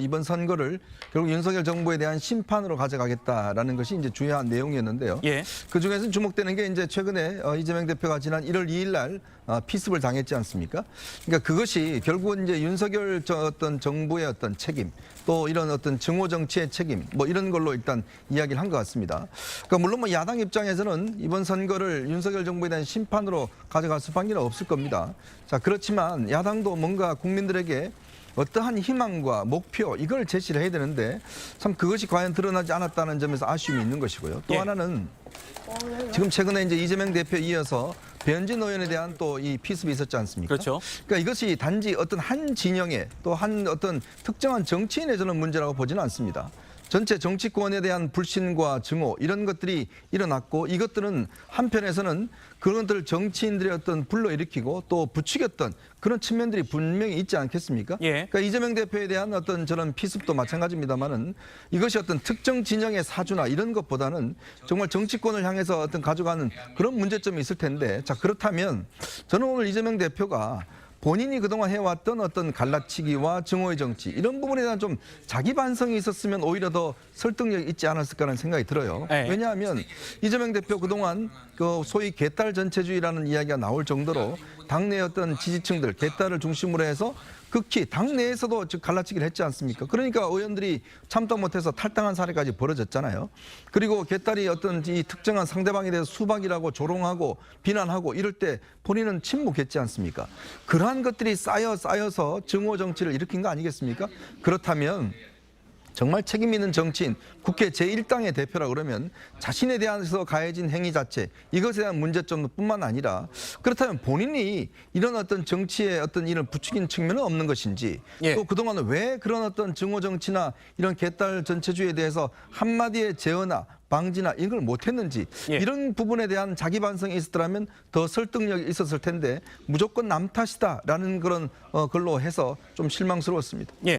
이번 선거를 결국 윤석열 정부에 대한 심판으로 가져가겠다라는 것이 이제 주요한 내용이었는데요. 예. 그 중에서 주목되는 게 이제 최근에 어, 이재명 대표가 지난 1월 2일 날 어, 피습을 당했지 않습니까? 그러니까 그것이 결국은 이제 윤석열 저 어떤 정부의 어떤 책임 또 이런 어떤 증오 정치의 책임 뭐 이런 걸로 일단 이야기를 한 것 같습니다. 그러니까 물론 뭐 야당 입장에서는 이번 선거를 윤석열 정부에 대한 심판으로 가져갈 수밖에 없을 겁니다. 자 그렇지만 야당도 뭔가 국민들에게 어떠한 희망과 목표 이걸 제시를 해야 되는데 참 그것이 과연 드러나지 않았다는 점에서 아쉬움이 있는 것이고요. 또 예. 하나는 지금 최근에 이제 이재명 대표에 이어서 배현진 의원에 대한 또 이 피습이 있었지 않습니까? 그렇죠. 그러니까 이것이 단지 어떤 한 진영의 또 한 어떤 특정한 정치인의 저는 문제라고 보지는 않습니다. 전체 정치권에 대한 불신과 증오 이런 것들이 일어났고 이것들은 한편에서는 그런 것들을 정치인들의 어떤 불러일으키고 또 부추겼던 그런 측면들이 분명히 있지 않겠습니까? 예. 그러니까 이재명 대표에 대한 어떤 저런 피습도 마찬가지입니다만은 이것이 어떤 특정 진영의 사주나 이런 것보다는 정말 정치권을 향해서 어떤 가져가는 그런 문제점이 있을 텐데 자 그렇다면 저는 오늘 이재명 대표가 본인이 그동안 해왔던 어떤 갈라치기와 증오의 정치 이런 부분에 대한 좀 자기 반성이 있었으면 오히려 더 설득력 있지 않았을까라는 생각이 들어요. 네. 왜냐하면 이재명 대표 그동안 그 소위 개딸 전체주의라는 이야기가 나올 정도로 당내 어떤 지지층들 개딸을 중심으로 해서 극히 당내에서도 즉 갈라치기를 했지 않습니까? 그러니까 의원들이 참다 못해서 탈당한 사례까지 벌어졌잖아요. 그리고 개딸이 어떤 이 특정한 상대방에 대해서 수박이라고 조롱하고 비난하고 이럴 때 본인은 침묵했지 않습니까? 그러한 것들이 쌓여 쌓여서 증오 정치를 일으킨 거 아니겠습니까? 그렇다면 정말 책임 있는 정치인 국회 제1당의 대표라 그러면 자신에 대해서 가해진 행위 자체 이것에 대한 문제점뿐만 아니라 그렇다면 본인이 이런 어떤 정치의 어떤 이런 부추긴 측면은 없는 것인지 예. 또 그동안 왜 그런 어떤 증오 정치나 이런 개딸 전체주의에 대해서 한마디의 제어나 방지나 이걸 못했는지 예. 이런 부분에 대한 자기 반성이 있었더라면 더 설득력이 있었을 텐데 무조건 남 탓이다라는 그런 어, 걸로 해서 좀 실망스러웠습니다. 예.